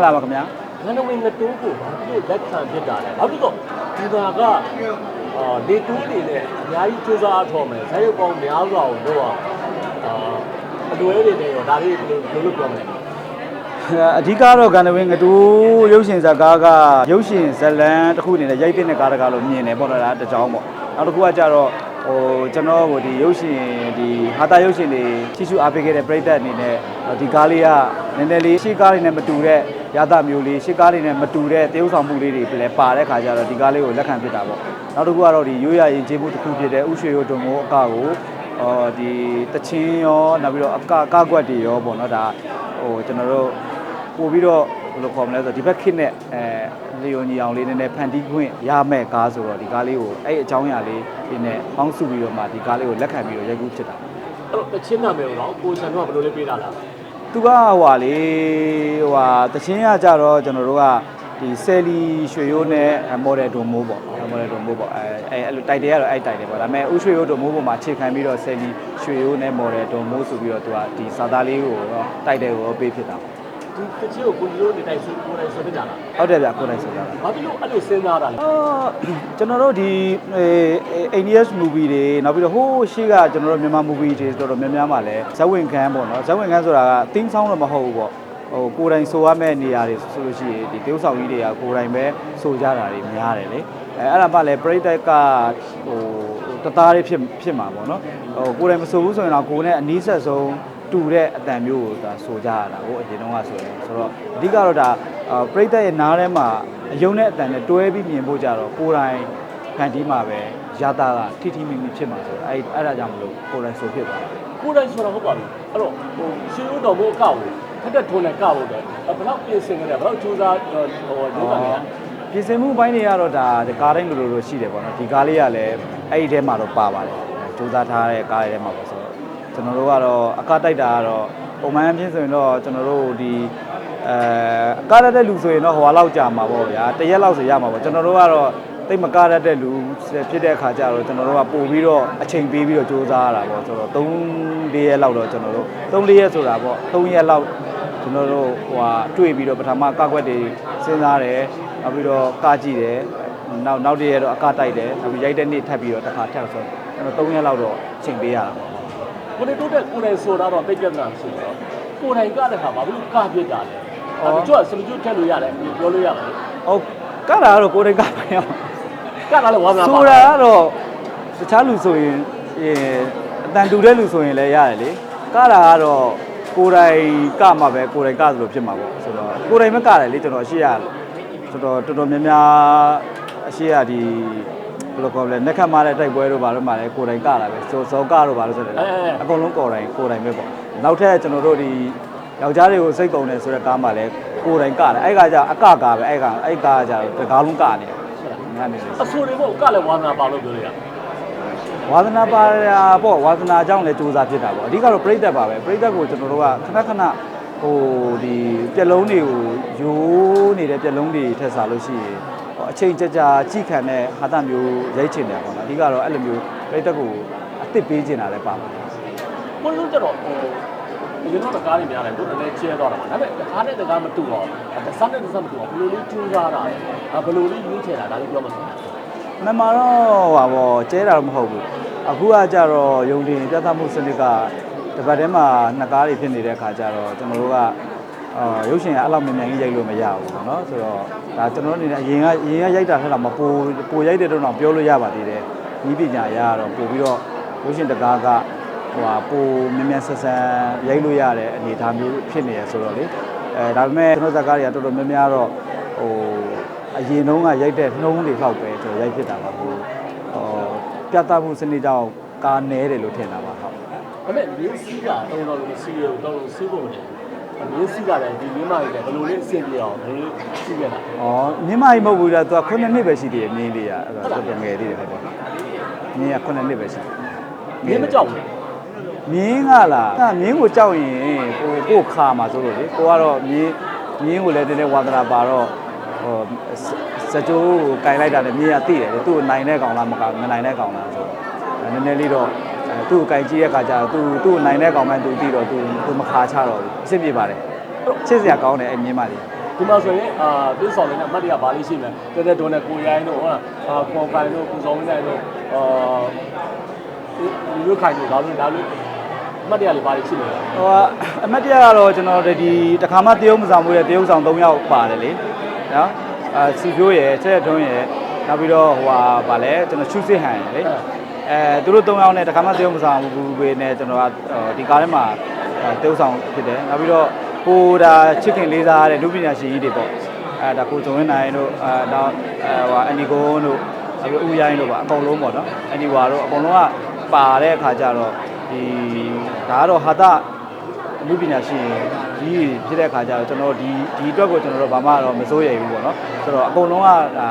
္ဂလာပါခင်ဗျာငန်းဝင်ငတိုးကိုဘာဖြစ်လက်ခံဖြစ်တာလဲဘာဖြစ်တော့ဒီသာကအာလေတူးနေနဲ့အများကြီးစူးစမ်းအထောက်မယ်ဇာတ်ရုပ်ပေါင်းများစွာကိုတော့အာအလွဲတွေနဲ့ရောဒါလေးဘယ်လိုဘယ်လိုပြောမလဲအဓိကတော့ကန်တဝင်းငတူရုပ်ရှင်ဇာတ်ကားကရုပ်ရှင်ဇာတ်လမ်းတစ်ခုအနေနဲ့ရိုက်တဲ့ကားတကားလို့မြင်တယ်ပေါ့နော်ဒါတစ်ကြောင်းပေါ့နောက်တစ်ခုကကြတော့ဟိုကျွန်တော်ဟိုဒီရုပ်ရှင်ဒီဟာတာရုပ်ရှင်တွေချီချူအားပေးခဲ့တဲ့ပရိသတ်အနေနဲ့ဒီကားလေးကနည်းနည်းလေးရှေ့ကားလေးနဲ့မတူတဲ့ ရသမျိုးလေးရှေ့ကားလေးနဲ့မတူတဲ့တရုပ်ဆောင်မှုလေးတွေလည်းပါတဲ့ခါကျတော့ဒီကားလေးကိုလက်ခံဖြစ်တာပေါ့နောက်တစ်ခုကတော့ဒီရိုးရရင်ကျေးမှုတစ်ခုဖြစ်တဲ့ဥရွှေရိုးတုံကိုအကကိုအော်ဒီတချင်းရောနောက်ပြီးတော့အကကကွက်တွေရောပေါ့နော်ဒါဟိုကျွန်တော်တို့ပို့ပြီးတော့ဘယ်လိုခေါ်မလဲဆိုတော့ဒီဘက်ခစ်နဲ့အဲလီယိုညီအောင်လေးနည်းနည်းဖန်တီးခွင့်ရမဲ့ကားဆိုတော့ဒီကားလေးကိုအဲ့အကြောင်းအရာလေးဒီနဲ့ပေါင်းစုပြီးတော့မှဒီကားလေးကိုလက်ခံပြီးတော့ရိုက်ကူးဖြစ်တာအဲ့တော့တချင်းနာမည်ကိုတော့ကိုချန်တော့ဘယ်လိုလေးပေးတာလဲ သူကဟိုဟာလေဟိုဟာတချင်းရကြတော့ကျွန်တော်တို့ကဒီဆယ်လီရွှေရိုးနဲ့မော်ဒယ်ဒွန်မိုးပေါ့မော်ဒယ်ဒွန်မိုးပေါ့အဲအဲအဲ့လိုတိုက်တယ်ကတော့အဲ့တိုက်တယ်ပေါ့ဒါပေမဲ့ဥရွှေရိုးဒွန်မိုးပေါ်မှာခြေခံပြီးတော့ဆယ်လီရွှေရိုးနဲ့မော်ဒယ်ဒွန်မိုးဆိုပြီးတော့သူကဒီစာသားလေးကိုတော့တိုက်တယ်ကိုတော့ပေးဖြစ်တာပေါ့ ဒီတချင်းကိုကိုကြီးတို့နေတိုင်းဆိုကိုယ်တိုင်ဆိုပြကြလားဟုတ်တယ်ဗျကိုယ်တိုင်ဆိုတာဘာဖြစ်လို့အဲ့လိုစဉ်းစားတာလဲအာကျွန်တော်တို့ဒီအိန္ဒိယ movie တွေနောက်ပြီးတော့ဟိုးရှိကကျွန်တော်တို့မြန်မာ movie တွေတော်တော်များများမှာလည်းဇဝင်ခန်းပေါ့နော်ဇဝင်ခန်းဆိုတာက theme song တော့မဟုတ်ဘူးပေါ့ဟိုကိုယ်တိုင်ဆိုရမယ့်နေရာတွေဆိုလို့ရှိရင်ဒီတေးဥဆောင်ကြီးတွေကကိုယ်တိုင်ပဲဆိုကြတာတွေများတယ်လေအဲအဲ့ဒါမှလည်းပရိသတ်ကဟိုတသားလေးဖြစ်ဖြစ်မှာပေါ့နော်ဟိုကိုယ်တိုင်မဆိုဘူးဆိုရင်တော့ကိုယ်နဲ့အနီးဆက်ဆုံး တူတဲ့အတန်မျိုးကိုဒါဆိုကြရတာကိုအရင်တုန်းကဆိုရင်ဆိုတော့အဓိကတော့ဒါအာပရိသတ်ရဲ့နားထဲမှာအယုံနဲ့အတန်နဲ့တွဲပြီးမြင်ဖို့ကြတော့ကိုယ်တိုင်ခံတီးမှာပဲရတာကထိထိမိမိဖြစ်မှာဆိုတော့အဲ့အဲ့ဒါကြောင့်မလို့ကိုယ်တိုင်ဆိုဖြစ်သွားတယ်ကိုယ်တိုင်ဆိုတာဟုတ်ပါပြီအဲ့တော့ဟိုရှင်တို့တော်မို့အကောက်ကိုထက်တဲ့ထုံးနဲ့ကောက်ဖို့တယ်ဘယ်တော့ပြင်ဆင်ကြလဲဘယ်တော့စူးစမ်းဟိုလုပ်တာလဲပြင်ဆင်မှုပိုင်းတွေကတော့ဒါဒီကားတိုင်းလိုလိုလိုရှိတယ်ပေါ့နော်ဒီကားလေးကလည်းအဲ့ဒီထဲမှာတော့ပါပါတယ်စူးစမ်းထားတဲ့ကားတွေထဲမှာပေါ့ဆိုတော့ ကျွန်တော်တို့ကတော့အကတိုက်တာကတော့ပုံမှန်ဖြစ်ဆိုရင်တော့ကျွန်တော်တို့ဒီအဲအကားရတဲ့လူဆိုရင်တော့ဟိုဟာလောက်ကြာမှာပေါ့ဗျာတရက်လောက်ဆိုရမှာပေါ့ကျွန်တော်တို့ကတော့တိတ်မကားရတဲ့လူဖြစ်တဲ့အခါကျတော့ကျွန်တော်တို့ကပို့ပြီးတော့အချိန်ပေးပြီးတော့စူးစမ်းရတာပေါ့ဆိုတော့3 4ရက်လောက်တော့ကျွန်တော်တို့3 4ရက်ဆိုတာပေါ့3ရက်လောက်ကျွန်တော်တို့ဟိုဟာတွေ့ပြီးတော့ပထမကကွက်တွေစဉ်းစားတယ်နောက်ပြီးတော့ကကြည့်တယ်နောက်နောက်တည့်ရတော့အကတိုက်တယ်နောက်ပြီးရိုက်တဲ့နေ့ထပ်ပြီးတော့တစ်ခါထပ်ဆိုကျွန်တော်3ရက်လောက်တော့ချိန်ပေးရတာပေါ့ ကိုယ်တို့တဲ့ကိုယ်တိုင်ဆိုတာတော့တိတ်ပြဿနာမရှိဘူးတော့ကိုယ်တိုင်ကတဲ့ခါဘာလို့ကပြစ်တာလဲအဲ့တော့ကျွတ်စမကျွတ်ထက်လို့ရတယ်ပြောလို့ရတယ်ဟုတ်ကတာကတော့ကိုယ်တိုင်ကပါရအောင်ကတာလည်းဝါနာပါဆိုတာကတော့တခြားလူဆိုရင်အဲအတန်တူတဲ့လူဆိုရင်လည်းရတယ်လေကတာကတော့ကိုယ်တိုင်ကမှာပဲကိုယ်တိုင်ကသလိုဖြစ်မှာပေါ့ဆိုတော့ကိုယ်တိုင်မကတယ်လေကျွန်တော်အရှိရဆိုတော့တော်တော်များများအရှိရဒီ ဘယ်လိုခေါ်လဲနက်ခတ်မားတဲ့တိုက်ပွဲတို့ဘာလို့မှလဲကိုယ်တိုင်ကတာပဲဆိုစောကတော့ဘာလို့ဆိုတယ်အကုန်လုံးကိုယ်တိုင်ကိုယ်တိုင်ပဲပေါ့နောက်ထပ်ကျွန်တော်တို့ဒီယောက်ျားတွေကိုစိတ်ကုန်တယ်ဆိုတဲ့ကားမှလည်းကိုယ်တိုင်ကတယ်အဲ့ကကြအကကာပဲအဲ့ကအဲ့ကားကြတကားလုံးကနေတယ်ငါနေတယ်အဆိုတွေပေါ့ကလည်းဝါနာပါလို့ပြောလို့ရတယ်ဝါသနာပါရာပေါ့ဝါသနာအကြောင်းလည်းစူးစမ်းဖြစ်တာပေါ့အဓိကတော့ပြိသက်ပါပဲပြိသက်ကိုကျွန်တော်တို့ကခဏခဏဟိုဒီပြက်လုံးတွေကိုယိုးနေတဲ့ပြက်လုံးတွေထက်စားလို့ရှိရင်ဟို အချိန်ကြာကြာကြိခံတဲ့ဟာတမျိုးရိုက်ချင်တယ်ပေါ့နော်အဓိကတော့အဲ့လိုမျိုးပြိသက်ကိုအစ်စ်ပေးချင်တာလည်းပါပါတယ်ကိုလုံးကြတော့ဟိုဒီလိုတော့ကားတွေများတယ်တို့လည်းကျဲသွားတာပါဒါပေမဲ့တကားနဲ့တကားမတူတော့တစ်စမ်းနဲ့တစ်စမ်းမတူတော့ဘယ်လိုလေးကျူးစားတာလဲဘယ်လိုလေးရွေးချယ်တာဒါလေးပြောမှဆိုမမတော့ဟာပေါ့ကျဲတာတော့မဟုတ်ဘူးအခုကကြတော့ယုံတင်ပြသမှုစနစ်ကတစ်ပတ်တည်းမှာနှစ်ကားတွေဖြစ်နေတဲ့အခါကျတော့ကျွန်တော်တို့က အာရုပ်ရှင်ကအဲ့လောက်မြန်မြန်ကြီးရိုက်လို့မရဘူးပေါ့နော်ဆိုတော့ဒါကျွန်တော်တို့အနေနဲ့အရင်ကအရင်ကရိုက်တာထက်တော့မပိုပိုရိုက်တဲ့တော့တော့ပြောလို့ရပါသေးတယ်ဤပညာရတော့ပို့ပြီးတော့ရုပ်ရှင်တကားကဟိုဟာပိုမြန်မြန်ဆက်ဆန်ရိုက်လို့ရတဲ့အနေအထားမျိုးဖြစ်နေရဆိုတော့လေအဲဒါပေမဲ့ကျွန်တော်ဇာတ်ကားတွေကတော်တော်များများတော့ဟိုအရင်တုန်းကရိုက်တဲ့နှုံးတွေလောက်ပဲကျွန်တော်ရိုက်ဖြစ်တာပါဟိုဟောပြသမှုစနစ်ကြောင့်ကာနဲတယ်လို့ထင်တာပါဟုတ်ဒါပေမဲ့မြင်းစီးတာတုံးတော်လို့စီးရတော့လို့စီးဖို့မတယ် မြင်းစီးတာလည်းဒီမြင်းမကြီးလည်းဘယ်လိုလေးအဆင်ပြေအောင်ဘယ်လိုစီးရတာ။ဩမြင်းမကြီးမဟုတ်ဘူးလားသူက9နှစ်ပဲရှိသေးတယ်မြင်းလေးကအဲ့ဒါတော်တော်ငယ်သေးတယ်ဟုတ်တယ်။မြင်းက9နှစ်ပဲရှိတယ်မြင်းမကြောက်ဘူး။မြင်းကလားအဲ့မြင်းကိုကြောက်ရင်ကိုကိုခါမှာဆိုလို့လေကိုကတော့မြင်းမြင်းကိုလည်းတည်းတည်းဝါသနာပါတော့ဟိုစကြိုးကိုကင်လိုက်တာနဲ့မြင်းကသိတယ်လေသူ့ကိုနိုင်တဲ့ကောင်လားမကမနိုင်တဲ့ကောင်လားဆိုတော့နည်းနည်းလေးတော့အဲ သူ့ကိုကင်ကြည့်တဲ့အခါကျတော့သူသူ့ကိုနိုင်တဲ့ကောင်မှသူသိတော့သူသူမခါချတော့ဘူးအဆင်ပြေပါတယ်ချစ်စရာကောင်းတယ်အဲ့မြင်းမလေးတဒီမှာဆိုရင်အာတင်းဆောင်နေတဲ့အမှတ်တရဘာလေးရှိမလဲတဲတဲတွန်းနဲ့ကိုရိုင်းတို့ဟုတ်လားအာကွန်ဖိုင်တို့ကိုစောင်းနိုင်တို့အာဒီလိုခိုင်တို့ဒါလို့ဒါလို့အမှတ်တရလေးဘာလေးရှိမလဲဟိုကအမတ်တရကတော့ကျွန်တော်တို့ဒီတခါမှတရုတ်မဆောင်မှုတဲ့တရုတ်ဆောင်၃ယောက်ပါတယ်လေနော်အာစီဖြိုးရယ်ချက်တွန်းရယ်နောက်ပြီးတော့ဟိုဟာဗာလဲကျွန်တော်ရှုစစ်ဟန်ရယ်လေ အဲသူတို့၃ယောက်နဲ့တခါမှတရုတ်မဆောင်ဘူးပဲနဲ့ကျွန်တော်ကဒီကားထဲမှာတရုတ်ဆောင်ဖြစ်တယ်နောက်ပြီးတော့ကိုဒါချစ်ခင်လေးစားတဲ့လူပညာရှင်ကြီးတွေပေါ့အဲဒါကိုဇုံဝင်းနိုင်တို့အဲနောက်အဲဟိုအန်နီကိုတို့နောက်ပြီးဦးရိုင်းတို့ပါအကုန်လုံးပေါ့နော်အန်နီဝါတို့အကုန်လုံးကပါတဲ့အခါကျတော့ဒီဒါကတော့ဟာတာအမှုပညာရှင်ကြီးဖြစ်တဲ့အခါကျတော့ကျွန်တော်ဒီဒီအတွက်ကိုကျွန်တော်တို့ဘာမှတော့မစိုးရိမ်ဘူးပေါ့နော်ဆိုတော့အကုန်လုံးကဒါ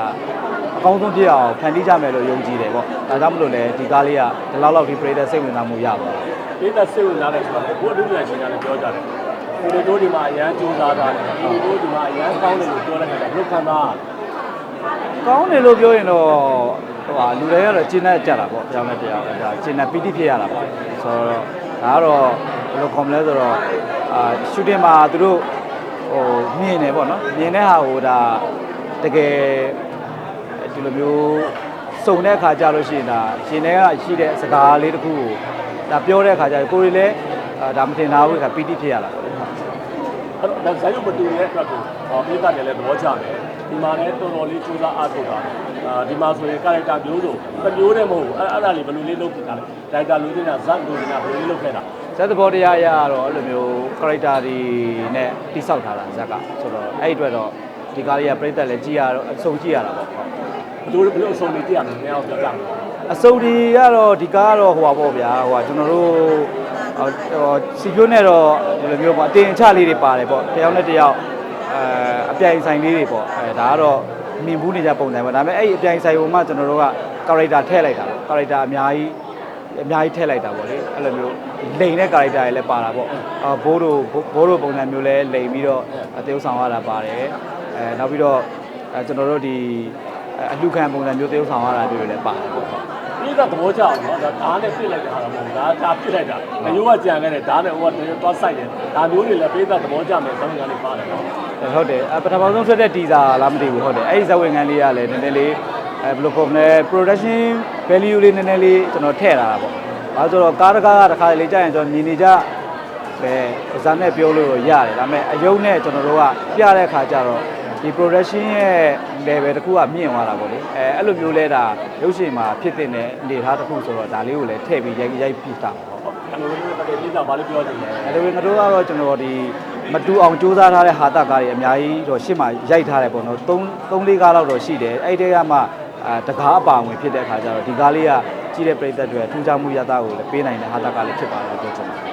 အကောင်းဆုံးဖြစ်အောင်ဖန်တီးကြမယ်လို့ယုံကြည်တယ်ပေါ့ဒါကြောင့်မလို့လဲဒီကားလေးကဒီလောက်လောက်ဒီပရိသတ်စိတ်ဝင်စားမှုရပါဘူးပိသက်စိတ်ဝင်စားတယ်ဆိုတော့ဘုရားဒုတိယရှင်ကလည်းပြောကြတယ်ကိုလိုတို့ဒီမှာအရန်ကြိုးစားတာတယ်ကိုလိုတို့ဒီမှာအရန်ကောင်းတယ်လို့ပြောလိုက်တယ်ဘုခံသားကောင်းတယ်လို့ပြောရင်တော့ဟိုဟာလူတွေကတော့ကျင်းတတ်ကြတာပေါ့ပြောင်းလဲပြောင်းလဲဒါကျင်းတတ်ပီတိဖြစ်ရတာပေါ့ဆိုတော့ဒါကတော့ဘယ်လိုခေါ်မလဲဆိုတော့အာရှူတင်မှာသူတို့ဟိုမြင်နေပေါ့နော်မြင်တဲ့ဟာဟိုဒါတကယ် ဒီလိုမျိုးစုံတဲ့အခါကြလို့ရှိရင်ဒါရှင်တွေကရှိတဲ့စကားလေးတစ်ခုကိုဒါပြောတဲ့အခါကျကိုယ်တွေလည်းအာဒါမတင်သားဘူးခါပီတိဖြစ်ရတာပေါ့လေအဲ့တော့ဇာတ်ရုပ်မတူတဲ့အတွက်ကိုပိသက်တယ်လည်းသဘောကျတယ်ဒီမှာလည်းတော်တော်လေးကြိုးစားအားထုတ်တာအာဒီမှာဆိုရင်ကာရက်တာမျိုးစုံတစ်မျိုးတည်းမဟုတ်ဘူးအဲ့အဲ့ဒါလေးဘယ်လိုလေးလုပ်ဖြစ်တာလဲဒိုက်တာလူတင်တာဇတ်လူတင်တာဘယ်လိုလေးလုပ်ခဲ့တာဇက်သဘောတရားအရတော့အဲ့လိုမျိုး character တွေနဲ့တိဆောက်ထားတာဇက်ကဆိုတော့အဲ့ဒီအတွက်တော့ဒီကားလေးကပြိတ္တလည်းကြည်ရတော့အစုံကြည့်ရတာပေါ့ဟုတ် ဘယ်လိုဘယ်လိုအဆုံးလေးတည်ရမလဲမင်းအောင်ပြောကြမယ်အစုံဒီကတော့ဒီကားကတော့ဟိုပါပေါ့ဗျာဟိုကကျွန်တော်တို့ဟိုစီပြိုးနဲ့တော့ဒီလိုမျိုးပေါ့အတင်အချလေးတွေပါတယ်ပေါ့တယောက်နဲ့တယောက်အဲအပြိုင်ဆိုင်လေးတွေပေါ့အဲဒါကတော့မြင်ဘူးနေကြပုံစံပေါ့ဒါပေမဲ့အဲ့ဒီအပြိုင်ဆိုင်ပုံမှကျွန်တော်တို့က character ထည့်လိုက်တာပေါ့ character အများကြီးအများကြီးထည့်လိုက်တာပေါ့လေအဲ့လိုမျိုးလိန်တဲ့ character တွေလည်းပါတာပေါ့အာဘိုးတို့ဘိုးတို့ပုံစံမျိုးလည်းလိန်ပြီးတော့အသေးဆောင်ရတာပါတယ်အဲနောက်ပြီးတော့အဲကျွန်တော်တို့ဒီ အလှခံပုံစံမျိုးသေဆောင်ရတာတွေလည်းပါတယ်ပေါ့ဒီကသဘောကျအောင်နော်ဒါဓာတ်နဲ့ပြစ်လိုက်တာတော့မဟုတ်ဘူးဒါဒါပြစ်လိုက်တာအယိုးကကြံခဲ့တယ်ဓာတ်နဲ့ဟိုကတည်းကသွားဆိုင်တယ်ဒါမျိုးတွေလည်းပိသက်သဘောကျမယ်ဆောင်းကလေးပါတယ်နော်ဟုတ်တယ်အပထမဆုံးထွက်တဲ့တီဇာလားမသိဘူးဟုတ်တယ်အဲ့ဒီဇဝင်ခံလေးကလည်းနည်းနည်းလေးအဲဘယ်လိုပုံလဲ production value လေးနည်းနည်းလေးကျွန်တော်ထည့်လာတာပေါ့အဲဆိုတော့ကားတကားကတစ်ခါလေကြာရင်ကျွန်တော်မြင်နေကြပဲဇာတ်နဲ့ပြောလို့တော့ရတယ်ဒါပေမဲ့အယုံနဲ့ကျွန်တော်တို့ကပြတဲ့အခါကျတော့ ဒီ production ရဲ့ level တစ်ခုကမြင့်သွားတာပေါ့လေအဲအဲ့လိုမျိုးလဲဒါရုပ်ရှင်မှာဖြစ်တဲ့အနေအထားတစ်ခုဆိုတော့ဒါလေးကိုလည်းထည့်ပြီးရိုက်ရိုက်ပြတာပေါ့အဲ့လိုမျိုးတကယ်ပြစ်သက်ဘာလို့ပြောချင်လဲအဲ့ဒါပေမဲ့ငါတို့ကတော့ကျွန်တော်ဒီမတူအောင်စူးစမ်းထားတဲ့ဟာတာကားတွေအများကြီးတော့ရှစ်မှာရိုက်ထားတယ်ပေါ့နော်3 3 4ကားလောက်တော့ရှိတယ်အဲ့ဒီတည်းကမှအာတကားအပါဝင်ဖြစ်တဲ့အခါကျတော့ဒီကားလေးကကြီးတဲ့ပြိသက်တွေထူးခြားမှုရတာကိုလည်းပေးနိုင်တဲ့ဟာတာကားလေးဖြစ်ပါတယ်ပြောချင်တယ်ဟိုဟာ